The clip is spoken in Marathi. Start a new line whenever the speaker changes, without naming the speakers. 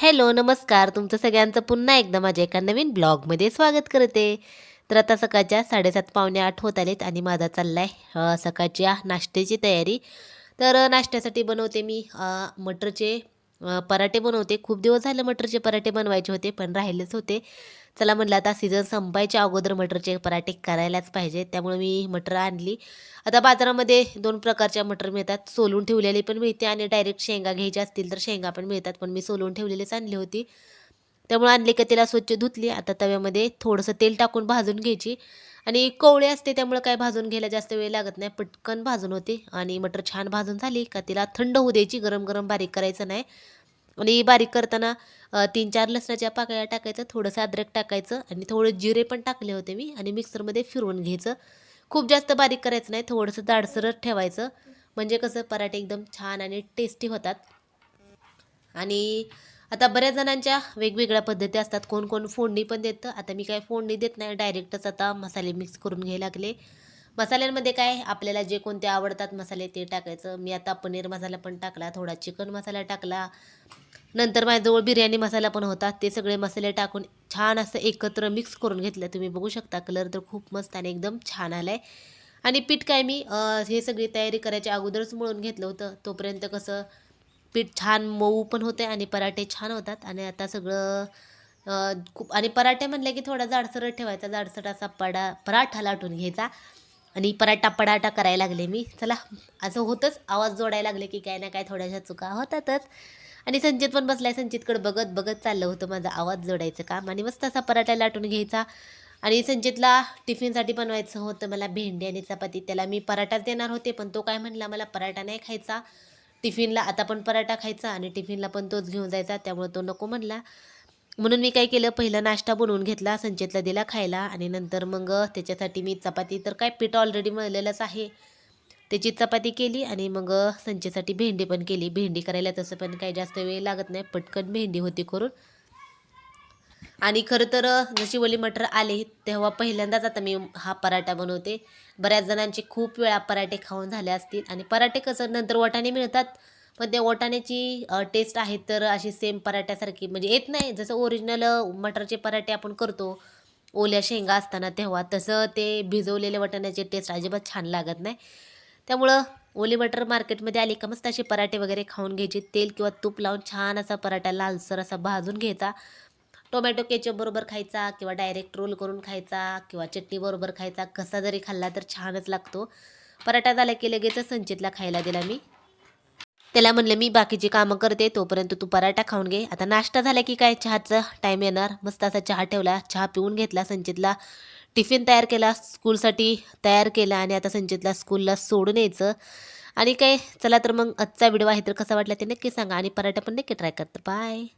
हॅलो नमस्कार. तुमचं सगळ्यांचं पुन्हा एकदा माझ्या एका नवीन ब्लॉगमध्ये स्वागत करते. तर आता सकाळच्या साडेसात पावणे आठ होत आलेत आणि माझा चालला आहे सकाळच्या नाश्त्याची तयारी. तर नाश्त्यासाठी बनवते मी मटरचे पराठे बनवते. खूप दिवस झाले मटरचे पराठे बनवायचे होते पण राहिलेच होते. चला म्हटलं आता सीझन संपायच्या अगोदर मटरचे पराठे करायलाच पाहिजे त्यामुळे मी मटर आणली. आता बाजारामध्ये दोन प्रकारच्या मटर मिळतात सोलून ठेवलेली पण मिळते आणि डायरेक्ट शेंगा घ्यायच्या असतील तर शेंगा पण मिळतात पण मी सोलून ठेवलेलीच आणली होती. त्यामुळे आणली का तिला स्वच्छ धुतली आता तव्यामध्ये थोडंसं तेल टाकून भाजून घ्यायची. आणि कोवळे असते त्यामुळे काय भाजून घ्यायला जास्त वेळ लागत नाही पटकन भाजून होते. आणि मटर छान भाजून झाली का तिला थंड होऊ द्यायची गरम गरम बारीक करायचं नाही. म्हणजे आणि बारीक करताना तीन चार लसणाच्या पाकळ्या टाकायचं थोडंसं अद्रक टाकायचं आणि थोडं जिरे पण टाकले होते मी आणि मिक्सरमध्ये फिरवून घ्यायचं. खूप जास्त बारीक करायचं नाही थोडंसं जाडसरच ठेवायचं. म्हणजे कसं पराठे एकदम छान आणि टेस्टी होतात. आणि आता बऱ्याच जणांच्या वेगवेगळ्या पद्धती असतात. कोण कोण फोडणी पण देतं. आता मी काय फोडणी देत नाही डायरेक्टच आता मसाले मिक्स करून घ्यायला लागले. मसाल्यांमध्ये काय आपल्याला जे कोणते आवडतात मसाले ते टाकायचं. मी आता पनीर मसाला पण टाकला थोडा चिकन मसाला टाकला. नंतर माझ्याजवळ बिर्याणी मसाला पण होता. ते सगळे मसाले टाकून छान असं एकत्र मिक्स करून घेतलं. तुम्ही बघू शकता कलर तर खूप मस्त आणि एकदम छान आला आहे आणि पीठ काय मी हे सगळी तयारी करायच्या अगोदरच मळून घेतलं होतं. तोपर्यंत कसं पीठ छान मऊ पण होते आणि पराठे छान होतात. आणि आता सगळं खूप आणि पराठे म्हणले की थोडा जाडसर ठेवायचा. जाडसर असा पडा पराठा लाटून घ्यायचा. आणि पराठा पराठा करायला लागले मी. चला असं होतंच. आवाज जोडायला लागले की काय ना काय थोड्याशा चुका होतातच. आणि संचित पण बसलाय. संचितकडे बघत बघत चाललं होतं माझं आवाज जोडायचं काम. आणि मस्त असा पराठा लाटून घ्यायचा. आणि संचितला टिफिनसाठी बनवायचं होतं. मला भेंडी आणि चपाती. त्याला मी पराठाच देणार होते पण तो काय म्हणला मला पराठा नाही खायचा. टिफिनला आता पण पराठा खायचा आणि टिफिनला पण तोच घेऊन जायचा. त्यामुळे तो नको म्हणला. म्हणून मी काय केलं पहिला नाश्ता बनवून घेतला संचेतला दिला खायला आणि नंतर मग त्याच्यासाठी मी चपाती तर काय पीठ ऑलरेडी मळलेलंच आहे. त्याची चपाती केली आणि मग संचेसाठी भेंडी पण केली. भेंडी करायला तसं पण काही जास्त वेळ लागत नाही पटकन भेंडी होती करून. आणि खरं तर जशी ओली मटर आले तेव्हा पहिल्यांदाच आता मी हा पराठा बनवते. बऱ्याच जणांचे खूप वेळा पराठे खाऊन झाले असतील आणि पराठे कसं नंतर वाटाणे मिळतात. पण त्या वाटाण्याची टेस्ट आहे तर अशी सेम पराठ्यासारखी. म्हणजे येत नाही. जसं ओरिजिनल मटरचे पराठे आपण करतो ओल्या शेंगा असताना तेव्हा तसं ते भिजवलेले वाटाण्याचे टेस्ट अजिबात छान लागत नाही. त्यामुळं ओली मटर मार्केटमध्ये आली का मस्त असे पराठे वगैरे खाऊन घ्यायचे. तेल किंवा तूप लावून छान असा पराठा लालसर असा भाजून घ्यायचा. टोमॅटो केचपबरोबर खायचा किंवा डायरेक्ट रोल करून खायचा किंवा चटणीबरोबर खायचा. कसा जरी खाल्ला तर छानच लागतो. पराठा झाला की लगेचच संचितला खायला दिला मी. त्याला म्हणलं मी बाकीची कामं करते तोपर्यंत तू पराठा खाऊन घे. आता नाश्ता झाला की काय? चहाचा टाईम येणार. मस्त असा चहा ठेवला. चहा पिऊन घेतला संचितला टिफिन तयार केला स्कूलसाठी तयार केला आणि आता संचितला स्कूलला सोडून यायचं. आणि काय चला तर मग आजचा व्हिडिओ आहे तर कसा वाटला ते नक्की सांगा आणि पराठा पण नक्की ट्राय करतं बाय